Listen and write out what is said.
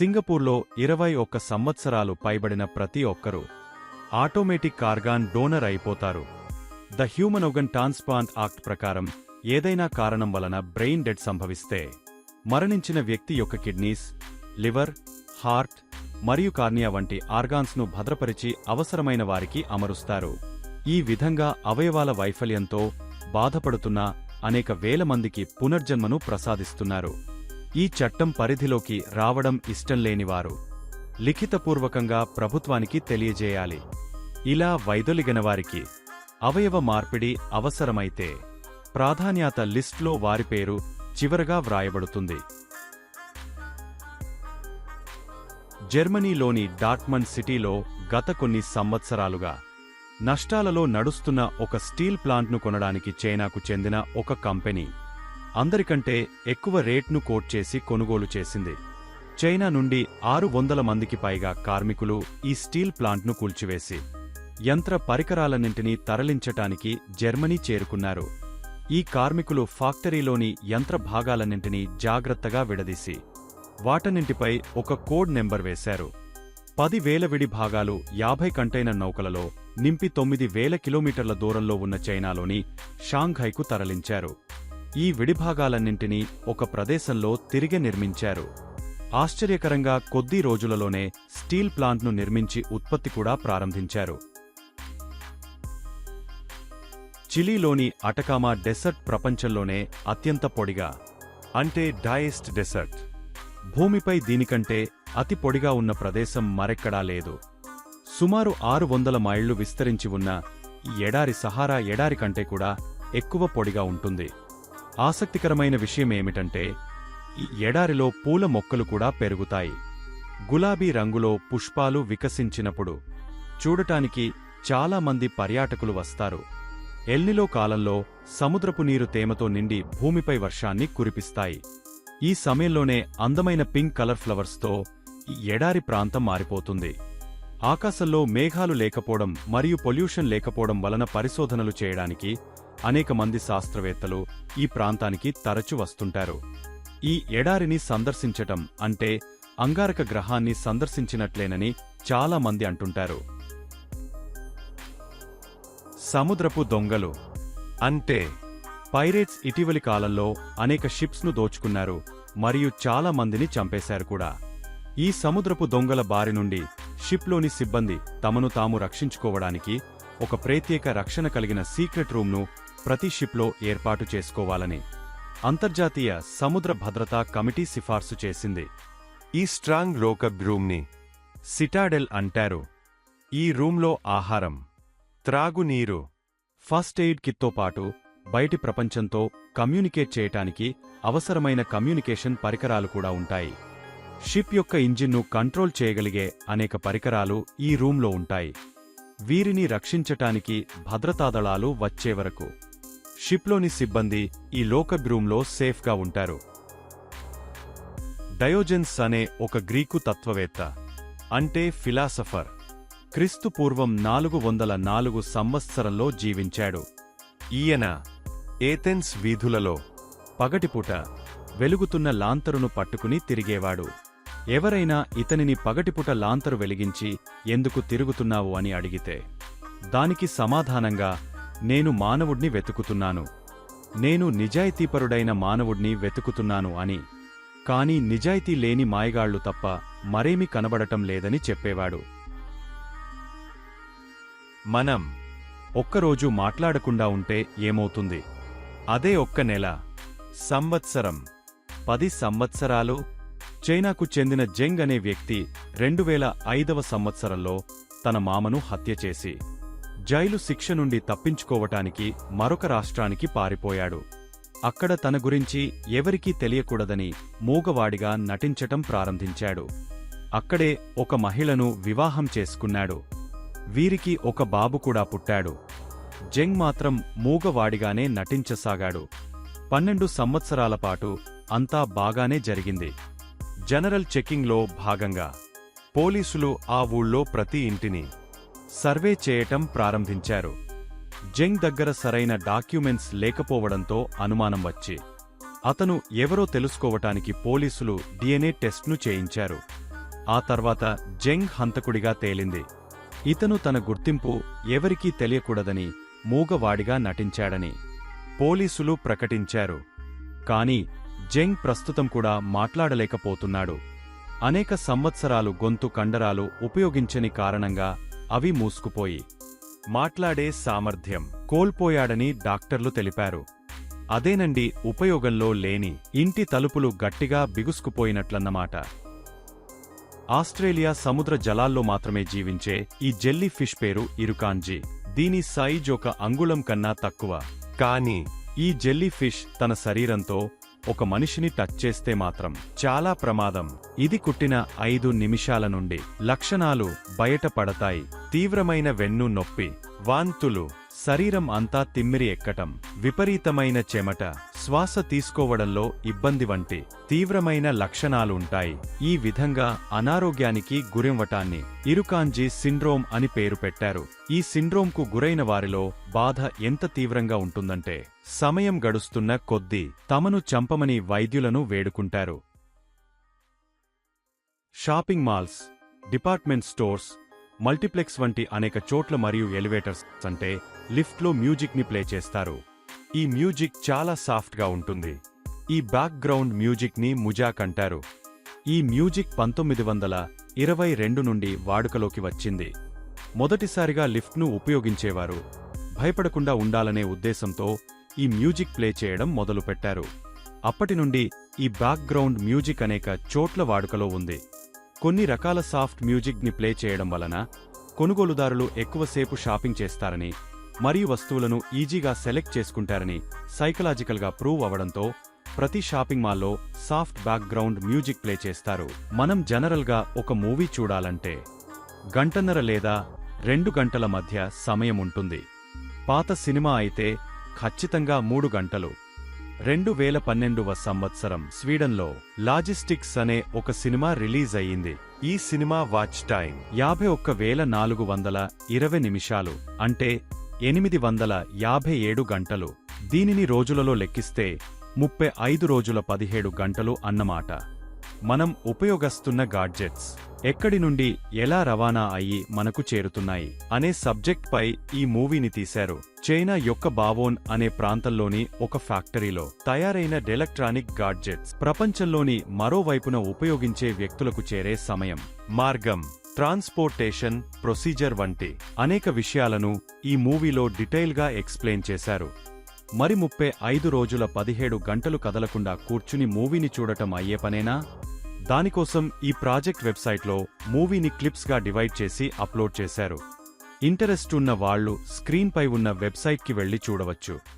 సింగపూర్లో ఇరవై ఒక్క సంవత్సరాలు పైబడిన ప్రతి ఒక్కరూ ఆటోమేటిక్ కార్గాన్ డోనర్ అయిపోతారు. The human organ transplant act ప్రకారం ఏదైనా కారణం వలన బ్రెయిన్ డెడ్ సంభవిస్తే మరణించిన వ్యక్తి యొక్క కిడ్నీస్ లివర్ హార్ట్ మరియు కార్నియా వంటి ఆర్గాన్స్ను భద్రపరిచి అవసరమైన వారికి అమరుస్తారు. ఈ విధంగా అవయవాల వైఫల్యంతో బాధపడుతున్న అనేక వేల మందికి పునర్జన్మను ప్రసాదిస్తున్నారు. ఈ చట్టం పరిధిలోకి రావడం ఇష్టం లేనివారు లిఖితపూర్వకంగా ప్రభుత్వానికి తెలియజేయాలి. ఇలా వైదొలిగినవారికి అవయవ మార్పిడి అవసరమైతే ప్రాధాన్యత లిస్ట్లో వారి పేరు చివరగా వ్రాయబడుతుంది. జర్మనీలోని డాట్మన్ సిటీలో గత కొన్ని సంవత్సరాలుగా నష్టాలలో నడుస్తున్న ఒక స్టీల్ ప్లాంట్ను కొనడానికి చైనాకు చెందిన ఒక కంపెనీ అందరికంటే ఎక్కువ రేట్ను కోట్ చేసి కొనుగోలు చేసింది. చైనా నుండి ఆరు వందల మందికి పైగా కార్మికులు ఈ స్టీల్ ప్లాంట్ను కూల్చివేసి యంత్ర పరికరాలన్నింటినీ తరలించటానికి జర్మనీ చేరుకున్నారు. ఈ కార్మికులు ఫ్యాక్టరీలోని యంత్ర భాగాలన్నింటినీ జాగ్రత్తగా విడదీసి వాటన్నింటిపై ఒక కోడ్ నెంబర్ వేశారు. పది వేల విడి భాగాలు యాభై కంటైనర్ నౌకలలో నింపి తొమ్మిది వేల కిలోమీటర్ల దూరంలో ఉన్న చైనాలోని షాంఘైకు తరలించారు. ఈ విడిభాగాలన్నింటినీ ఒక ప్రదేశంలో తిరిగి నిర్మించారు. ఆశ్చర్యకరంగా కొద్ది రోజులలోనే స్టీల్ ప్లాంట్ను నిర్మించి ఉత్పత్తి కూడా ప్రారంభించారు. చిలీలోని అటకామా డెసర్ట్ ప్రపంచంలోనే అత్యంత పొడిగా అంటే డైయెస్ట్ డెసర్ట్. భూమిపై దీనికంటే అతి పొడిగా ఉన్న ప్రదేశం మరెక్కడా లేదు. సుమారు ఆరు వందల మైళ్ళు విస్తరించి ఉన్న ఈ ఎడారి సహారా ఎడారి కంటే కూడా ఎక్కువ పొడిగా ఉంటుంది. ఆసక్తికరమైన విషయమేమిటంటే ఈ ఎడారిలో పూల మొక్కలు కూడా పెరుగుతాయి. గులాబీ రంగులో పుష్పాలు వికసించినప్పుడు చూడటానికి చాలామంది పర్యాటకులు వస్తారు. ఎల్నిలో కాలంలో సముద్రపు నీరు తేమతో నిండి భూమిపై వర్షాన్ని కురిపిస్తాయి. ఈ సమయంలోనే అందమైన పింక్ కలర్ ఫ్లవర్స్తో ఈ ఎడారి ప్రాంతం మారిపోతుంది. ఆకాశంలో మేఘాలు లేకపోవడం మరియు పొల్యూషన్ లేకపోవడం వలన పరిశోధనలు చేయడానికి అనేక మంది శాస్త్రవేత్తలు ఈ ప్రాంతానికి తరచు వస్తుంటారు. ఈ ఎడారిని సందర్శించటం అంటే అంగారక గ్రహాన్ని సందర్శించినట్లేనని చాలా మంది అంటుంటారు. సముద్రపు దొంగలు అంటే పైరేట్స్ ఇటీవలి కాలంలో అనేక షిప్స్ను దోచుకున్నారు మరియు చాలా మందిని చంపేశారు కూడా. ఈ సముద్రపు దొంగల బారి నుండి షిప్లోని సిబ్బంది తమను తాము రక్షించుకోవడానికి ఒక ప్రత్యేక రక్షణ కలిగిన సీక్రెట్ రూమ్ను ప్రతి షిప్లో ఏర్పాటు చేసుకోవాలని అంతర్జాతీయ సముద్ర భద్రతా కమిటీ సిఫార్సు చేసింది. ఈ స్ట్రాంగ్ రోకబ్ రూమ్ని సిటాడెల్ అంటారు. ఈ రూంలో ఆహారం త్రాగునీరు ఫస్ట్ ఎయిడ్ కిట్తో పాటు బయటి ప్రపంచంతో కమ్యూనికేట్ చేయటానికి అవసరమైన కమ్యూనికేషన్ పరికరాలు కూడా ఉంటాయి. షిప్ యొక్క ఇంజిన్ను కంట్రోల్ చేయగలిగే అనేక పరికరాలు ఈ రూంలో ఉంటాయి. వీరిని రక్షించటానికి భద్రతాదళాలు వచ్చే వరకు షిప్లోని సిబ్బంది ఈ లోకభ్రూంలో సేఫ్గా ఉంటారు. డయోజెన్స్ అనే ఒక గ్రీకు తత్వవేత్త అంటే ఫిలాసఫర్ క్రీస్తు పూర్వం నాలుగు వందల నాలుగు సంవత్సరంలో జీవించాడు. ఈయన ఏథెన్స్ వీధులలో పగటిపూట వెలుగుతున్న లాంతరును పట్టుకుని తిరిగేవాడు. ఎవరైనా ఇతనిని పగటిపుట లాంతరు వెలిగించి ఎందుకు తిరుగుతున్నావు? అని అడిగితే దానికి సమాధానంగా నేను మానవుడ్ని వెతుకుతున్నాను. నేను నిజాయితీపరుడైన మానవుడ్ని వెతుకుతున్నాను అని. కాని నిజాయితీ లేని మాయగాళ్ళు తప్ప మరేమీ కనబడటం లేదని చెప్పేవాడు. మనం ఒక్కరోజు మాట్లాడకుండా ఉంటే ఏమవుతుంది? అదే ఒక్క నెల సంవత్సరం పది సంవత్సరాలు చైనాకు చెందిన జెంగ్ అనే వ్యక్తి రెండు వేల ఐదవ సంవత్సరంలో తన మామను హత్య చేసి జైలు శిక్ష నుండి తప్పించుకోవటానికి మరొక రాష్ట్రానికి పారిపోయాడు. అక్కడ తన గురించి ఎవరికీ తెలియకూడదని మూగవాడిగా నటించటం ప్రారంభించాడు. అక్కడే ఒక మహిళను వివాహం చేసుకున్నాడు. వీరికి ఒక బాబు కూడా పుట్టాడు. జెంగ్ మాత్రం మూగవాడిగానే నటించసాగాడు. పన్నెండు సంవత్సరాల పాటు అంతా బాగానే జరిగింది. జనరల్ చెకింగ్లో భాగంగా పోలీసులు ఆ ఊళ్ళో ప్రతి ఇంటిని సర్వే చేయటం ప్రారంభించారు. జెంగ్ దగ్గర సరైన డాక్యుమెంట్స్ లేకపోవడంతో అనుమానం వచ్చి అతను ఎవరో తెలుసుకోవటానికి పోలీసులు డిఎన్ఏ టెస్ట్ను చేయించారు. ఆ తర్వాత జంగ్ హంతకుడిగా తేలింది. ఇతను తన గుర్తింపు ఎవరికీ తెలియకూడదని మూగవాడిగా నటించాడని పోలీసులు ప్రకటించారు. కాని జంగ్ ప్రస్తుతం కూడా మాట్లాడలేకపోతున్నాడు. అనేక సంవత్సరాలు గొంతు కండరాలు ఉపయోగించని కారణంగా అవి మూసుకుపోయి. మాట్లాడే సామర్థ్యం కోల్పోయాడని డాక్టర్లు తెలిపారు. అదేనండి ఉపయోగంలో లేని ఇంటి తలుపులు గట్టిగా బిగుసుకుపోయినట్లన్నమాట. ఆస్ట్రేలియా సముద్ర జలాల్లో మాత్రమే జీవించే ఈ జెల్లీ ఫిష్ పేరు ఇరుకాంజీ. దీని సైజ్ ఒక అంగుళం కన్నా తక్కువ. కానీ ఈ జెల్లీ ఫిష్ తన శరీరంతో ఒక మనిషిని టచ్ చేస్తే మాత్రం చాలా ప్రమాదం. ఇది కుట్టిన ఐదు నిమిషాల నుండి లక్షణాలు బయటపడతాయి. తీవ్రమైన వెన్ను నొప్పి వాంతులు శరీరం అంతా తిమ్మిరి ఎక్కటం విపరీతమైన చెమట శ్వాస తీసుకోవడంలో ఇబ్బంది వంటి తీవ్రమైన లక్షణాలుంటాయి. ఈ విధంగా అనారోగ్యానికి గురివ్వటాన్ని ఇరుకాంజీ సిండ్రోమ్ అని పేరు పెట్టారు. ఈ సిండ్రోమ్కు గురైన వారిలో బాధ ఎంత తీవ్రంగా ఉంటుందంటే సమయం గడుస్తున్న కొద్దీ తమను చంపమని వైద్యులను వేడుకుంటారు. Shopping malls department stores multiplex వంటి అనేక చోట్ల మరియు ఎలివేటర్స్ అంటే లిఫ్ట్లో మ్యూజిక్ని ప్లే చేస్తారు. ఈ మ్యూజిక్ చాలా సాఫ్ట్గా ఉంటుంది. ఈ బ్యాక్గ్రౌండ్ మ్యూజిక్ని ముజాక్ అంటారు. ఈ మ్యూజిక్ పంతొమ్మిది వందల ఇరవై రెండు నుండి వాడుకలోకి వచ్చింది. మొదటిసారిగా లిఫ్ట్ను ఉపయోగించేవారు. భయపడకుండా ఉండాలనే ఉద్దేశంతో ఈ మ్యూజిక్ ప్లే చేయడం మొదలుపెట్టారు. అప్పటి నుండి ఈ బ్యాక్గ్రౌండ్ మ్యూజిక్ అనేక చోట్ల వాడుకలో ఉంది. కొన్ని రకాల సాఫ్ట్ మ్యూజిక్ని ప్లే చేయడం వలన కొనుగోలుదారులు ఎక్కువసేపు షాపింగ్ చేస్తారని మరియు వస్తువులను ఈజీగా సెలెక్ట్ చేసుకుంటారని సైకలాజికల్గా ప్రూవ్ అవడంతో ప్రతి షాపింగ్ మాల్లో సాఫ్ట్ బ్యాక్గ్రౌండ్ మ్యూజిక్ ప్లే చేస్తారు. మనం జనరల్గా ఒక మూవీ చూడాలంటే గంటన్నర లేదా రెండు గంటల మధ్య సమయం ఉంటుంది. పాత సినిమా అయితే ఖచ్చితంగా మూడు గంటలు. రెండు వేల పన్నెండవ సంవత్సరం స్వీడన్లో లాజిస్టిక్స్ అనే ఒక సినిమా రిలీజ్ అయ్యింది. ఈ సినిమా వాచ్ టైం యాభై ఒక్క వేల నాలుగు వందల ఇరవై నిమిషాలు అంటే ఎనిమిది వందల యాభై ఏడు గంటలు. దీనిని రోజులలో లెక్కిస్తే ముప్పై ఐదు రోజుల పదిహేడు గంటలు అన్నమాట. మనం ఉపయోగస్తున్న గాడ్జెట్స్. ఎక్కడి నుండి ఎలా రవాణా అయ్యి మనకు చేరుతున్నాయి అనే సబ్జెక్ట్ పై ఈ మూవీని తీశారు. చైనా యొక్క బావోన్ అనే ప్రాంతంలోని ఒక ఫ్యాక్టరీలో తయారైన డెలక్ట్రానిక్ గాడ్జెట్స్ ప్రపంచంలోని మరోవైపున ఉపయోగించే వ్యక్తులకు చేరే సమయం మార్గం ట్రాన్స్పోర్టేషన్ ప్రొసీజర్ వంటి అనేక విషయాలను ఈ మూవీలో డీటెయిల్గా ఎక్స్ప్లెయిన్ చేశారు. మరి ముప్పై ఐదు రోజుల పదిహేడు గంటలు కదలకుండా కూర్చుని మూవీని చూడటం అయ్యే పనేనా? దానికోసం ఈ ప్రాజెక్ట్ వెబ్సైట్లో మూవీని క్లిప్స్గా డివైడ్ చేసి అప్లోడ్ చేశారు. ఇంటరెస్ట్ ఉన్న వాళ్ళు స్క్రీన్పై ఉన్న వెబ్సైట్కి వెళ్ళి చూడవచ్చు.